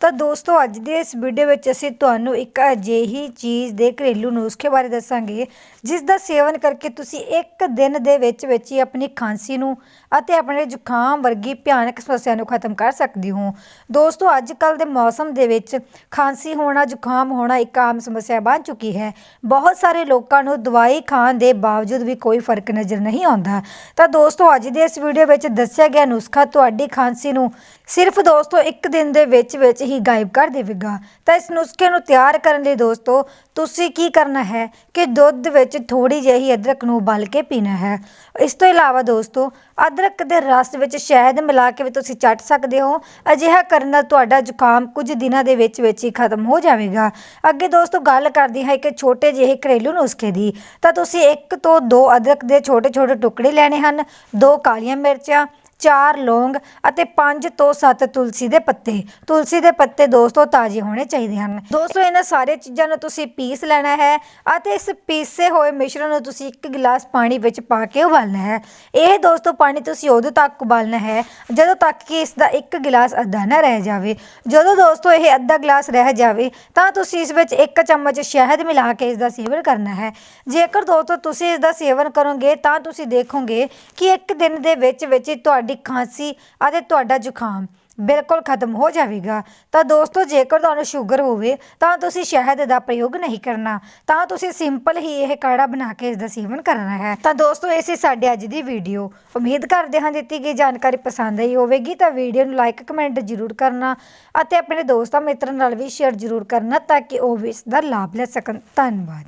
ਤਾਂ ਦੋਸਤੋ, ਅੱਜ ਦੇ ਇਸ ਵੀਡੀਓ ਵਿੱਚ ਅਸੀਂ ਤੁਹਾਨੂੰ ਇੱਕ ਅਜਿਹੀ ਚੀਜ਼ ਦੇ ਘਰੇਲੂ ਨੁਸਖੇ ਬਾਰੇ ਦੱਸਾਂਗੇ, ਜਿਸ ਦਾ ਸੇਵਨ ਕਰਕੇ ਤੁਸੀਂ ਇੱਕ ਦਿਨ ਦੇ ਵਿੱਚ ਵਿੱਚ ਹੀ ਆਪਣੀ ਖਾਂਸੀ ਨੂੰ ਅਤੇ ਆਪਣੇ ਜ਼ੁਕਾਮ ਵਰਗੀ ਭਿਆਨਕ ਸਮੱਸਿਆ ਨੂੰ ਖਤਮ ਕਰ ਸਕਦੇ ਹੋ। ਦੋਸਤੋ, ਅੱਜ ਕੱਲ ਦੇ ਮੌਸਮ ਦੇ ਵਿੱਚ ਖਾਂਸੀ ਹੋਣਾ, ਜ਼ੁਕਾਮ ਹੋਣਾ ਇੱਕ ਆਮ ਸਮੱਸਿਆ ਬਣ ਚੁੱਕੀ ਹੈ। ਬਹੁਤ ਸਾਰੇ ਲੋਕਾਂ ਨੂੰ ਦਵਾਈ ਖਾਣ ਦੇ ਬਾਵਜੂਦ ਵੀ ਕੋਈ ਫ਼ਰਕ ਨਜ਼ਰ ਨਹੀਂ ਆਉਂਦਾ। ਤਾਂ ਦੋਸਤੋ, ਅੱਜ ਦੇ ਇਸ ਵੀਡੀਓ ਵਿੱਚ ਦੱਸਿਆ ਗਿਆ ਨੁਸਖਾ ਤੁਹਾਡੀ ਖਾਂਸੀ ਨੂੰ ਸਿਰਫ ਦੋਸਤੋ ਇੱਕ ਦਿਨ ਦੇ ਵਿੱਚ ਵਿੱਚ ਹੀ ਗਾਇਬ ਕਰ ਦੇਵੇਗਾ। ਤਾਂ ਇਸ ਨੁਸਖੇ ਨੂੰ ਤਿਆਰ ਕਰਨ ਲਈ ਦੋਸਤੋ, ਤੁਸੀਂ ਕੀ ਕਰਨਾ ਹੈ ਕਿ ਦੁੱਧ ਵਿੱਚ ਥੋੜੀ ਜਿਹੀ ਅਦਰਕ ਨੂੰ ਉਬਾਲ ਕੇ ਪੀਣਾ ਹੈ। ਇਸ ਤੋਂ ਇਲਾਵਾ ਦੋਸਤੋ, ਅਦਰਕ ਦੇ ਰਸ ਵਿੱਚ ਸ਼ਹਿਦ ਮਿਲਾ ਕੇ ਵੀ ਤੁਸੀਂ ਚੱਟ ਸਕਦੇ ਹੋ। ਅਜਿਹਾ ਕਰਨ ਨਾਲ ਤੁਹਾਡਾ ਜ਼ੁਕਾਮ ਕੁਝ ਦਿਨਾਂ ਦੇ ਵਿੱਚ ਵਿੱਚ ਹੀ ਖਤਮ ਹੋ ਜਾਵੇਗਾ। ਅੱਗੇ ਦੋਸਤੋ ਗੱਲ ਕਰਦੀ ਹਾਂ ਕਿ ਛੋਟੇ ਜਿਹੇ ਘਰੇਲੂ ਨੁਸਖੇ ਦੀ। ਤਾਂ ਤੁਸੀਂ ਇੱਕ ਤੋਂ ਦੋ ਅਦਰਕ ਦੇ ਛੋਟੇ ਛੋਟੇ ਟੁਕੜੇ ਲੈਣੇ ਹਨ, ਦੋ ਕਾਲੀਆਂ ਮਿਰਚਾਂ ਚਾਰ ਲੌਂਗ ਅਤੇ 5 ਤੋਂ 7 ਤੁਲਸੀ ਦੇ ਪੱਤੇ। ਤੁਲਸੀ ਦੇ ਪੱਤੇ ਦੋਸਤੋ ਤਾਜ਼ੇ ਹੋਣੇ ਚਾਹੀਦੇ ਹਨ। ਦੋਸਤੋ, ਇਹਨਾਂ ਸਾਰੇ ਚੀਜ਼ਾਂ ਨੂੰ ਤੁਸੀਂ ਪੀਸ ਲੈਣਾ ਹੈ ਅਤੇ ਇਸ ਪੀਸੇ ਹੋਏ ਮਿਸ਼ਰਣ ਨੂੰ ਤੁਸੀਂ ਇੱਕ ਗਿਲਾਸ ਪਾਣੀ ਵਿੱਚ ਪਾ ਕੇ ਉਬਾਲਣਾ ਹੈ। ਇਹ ਦੋਸਤੋ ਪਾਣੀ ਤੁਸੀਂ ਉਦੋਂ ਤੱਕ ਉਬਾਲਣਾ ਹੈ ਜਦੋਂ ਤੱਕ ਕਿ ਇਸ ਦਾ ਇੱਕ ਗਿਲਾਸ ਅੱਧਾ ਨਾ ਰਹਿ ਜਾਵੇ। ਜਦੋਂ ਦੋਸਤੋ ਇਹ ਅੱਧਾ ਗਿਲਾਸ ਰਹਿ ਜਾਵੇ, ਤਾਂ ਤੁਸੀਂ ਇਸ ਵਿੱਚ ਇੱਕ ਚਮਚ ਸ਼ਹਿਦ ਮਿਲਾ ਕੇ ਇਸ ਦਾ ਸੇਵਨ ਕਰਨਾ ਹੈ। ਜੇਕਰ ਦੋਸਤੋ ਤੁਸੀਂ ਇਸ ਦਾ ਸੇਵਨ ਕਰੋਗੇ, ਤਾਂ ਤੁਸੀਂ ਦੇਖੋਗੇ ਕਿ ਇੱਕ ਦਿਨ ਦੇ ਵਿੱਚ ਵਿੱਚ ਤੁਹਾਡੇ ਤੁਹਾਡੀ ਖਾਂਸੀ ਅਤੇ ਤੁਹਾਡਾ ਜ਼ੁਕਾਮ ਬਿਲਕੁਲ ਖਤਮ ਹੋ ਜਾਵੇਗਾ। ਤਾਂ ਦੋਸਤੋ, ਜੇਕਰ ਤੁਹਾਨੂੰ ਸ਼ੂਗਰ ਹੋਵੇ, ਤਾਂ ਤੁਸੀਂ ਸ਼ਹਿਦ ਦਾ ਪ੍ਰਯੋਗ ਨਹੀਂ ਕਰਨਾ। ਤਾਂ ਤੁਸੀਂ ਸਿੰਪਲ ਹੀ ਇਹ ਕਾੜਾ ਬਣਾ ਕੇ ਇਸ ਦਾ ਸੇਵਨ ਕਰਨਾ ਹੈ। ਤਾਂ ਦੋਸਤੋ, ਇਹ ਸੀ ਸਾਡੇ ਅੱਜ ਦੀ ਵੀਡੀਓ। ਉਮੀਦ ਕਰਦੇ ਹਾਂ ਦਿੱਤੀ ਗਈ ਜਾਣਕਾਰੀ ਪਸੰਦ ਆਈ ਹੋਵੇਗੀ। ਤਾਂ ਵੀਡੀਓ ਨੂੰ ਲਾਈਕ ਕਮੈਂਟ ਜ਼ਰੂਰ ਕਰਨਾ ਅਤੇ ਆਪਣੇ ਦੋਸਤਾਂ ਮਿੱਤਰਾਂ ਨਾਲ ਵੀ ਸ਼ੇਅਰ ਜ਼ਰੂਰ ਕਰਨਾ ਤਾਂ ਕਿ ਉਹ ਵੀ ਇਸ ਦਾ ਲਾਭ ਲੈ ਸਕਣ। ਧੰਨਵਾਦ।